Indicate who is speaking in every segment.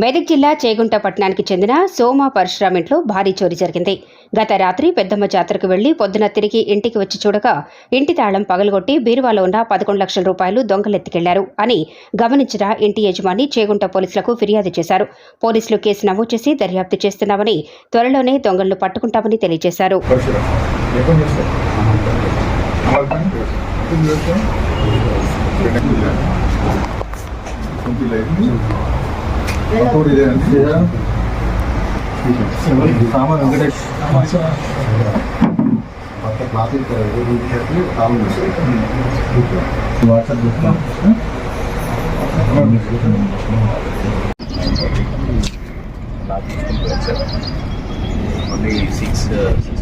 Speaker 1: మెదక్ జిల్లా చేగుంట పట్టణానికి చెందిన సోమ పరశురామ్ ఇంట్లో భారీ చోరీ జరిగింది. గత రాత్రి పెద్దమ్మ జాతరకు వెళ్ళి పొద్దున తిరిగి ఇంటికి వచ్చి చూడగా ఇంటి తాళం పగలగొట్టి బీరువాలో ఉన్న పదకొండు లక్షల రూపాయలు దొంగలెత్తికెళ్ళారు అని గమనించిన ఇంటి యజమాని చేగుంట పోలీసులకు ఫిర్యాదు చేశారు. పోలీసులు కేసు నమోదు చేసి దర్యాప్తు చేస్తున్నామని త్వరలోనే దొంగలను పట్టుకుంటామని తెలియజేశారు.
Speaker 2: పరశురామ్ ఎక్కడ చేస్తారు అమలు పని ఎప్పుడు చేస్తాం అప్పుడు ఇదే అండి సామాన్ వెంకటేష్ వాట్సాప్ చేస్తాం
Speaker 3: only six uh, six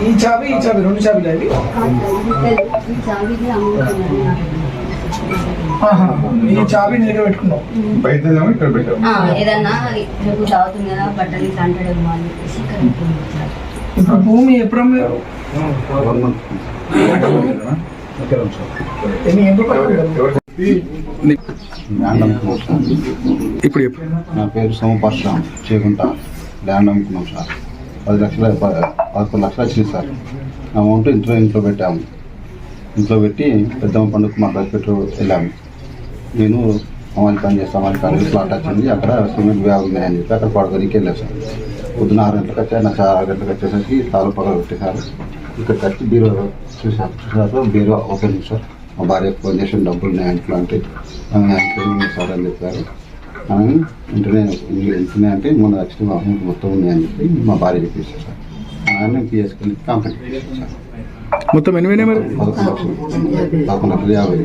Speaker 4: ఈ చాబీ ఈ చాబీ రెండు చాబీలు అవి. ఈ చాబీ నేరుగా పెట్టుకున్నాం
Speaker 2: బయట ఇక్కడ పెట్టాం
Speaker 5: ఆ, ఏదన్నా రేపు తాగుతుంది కదా బట్టలు ఇట్లా అంటాడేమో అని చెప్పేసి ఇక్కడ పెట్టుకున్నాం.
Speaker 4: ఇప్పుడు భూమి ఎప్పుడు
Speaker 2: ఇప్పుడు
Speaker 6: నా పేరు సోమపరశురామ్ చేయకుండా ల్యాండ్ అమ్ముకున్నాం సార్. పది లక్షల పదకొండు లక్షలు వచ్చింది సార్. అమౌంట్ ఇంట్లో ఇంట్లో పెట్టాము. ఇంట్లో పెట్టి పెద్దమ్మ పండుగ మా పెట్టు వెళ్ళాము నేను అమలు పని చేస్తాం అమలు పని ప్లాట్ వచ్చింది. అక్కడ సిమెంట్ బ్యాగ్ ఉంది అని చెప్పి అక్కడ పడుకోనికి వెళ్ళాను సార్. పొద్దున ఆరు గంటలకు వచ్చా నాకు ఆరు గంటలకు వచ్చేసరికి తాళం పగల పెట్టేశారు ఇక్కడికి వచ్చి బీరో చూసారు చూసాక బీరో ఓపెన్ సార్ మా భార్య ఫోన్ చేసిన డబ్బులు ఉన్నాయి ఇంట్లో అంటే సార్ అని చెప్పారు. ఆమె వెంటనే వెంటనే అంటే మొన్న వచ్చిన అమౌంట్ మొత్తం అని చెప్పి మా భార్య చెప్పేసి సార్ ఆయన కంప్లీట్ చేశారు సార్
Speaker 2: మొత్తం ఎనిమిది మరి?
Speaker 6: పదకొండు లక్షలు. పదకొండు లక్షల యాభై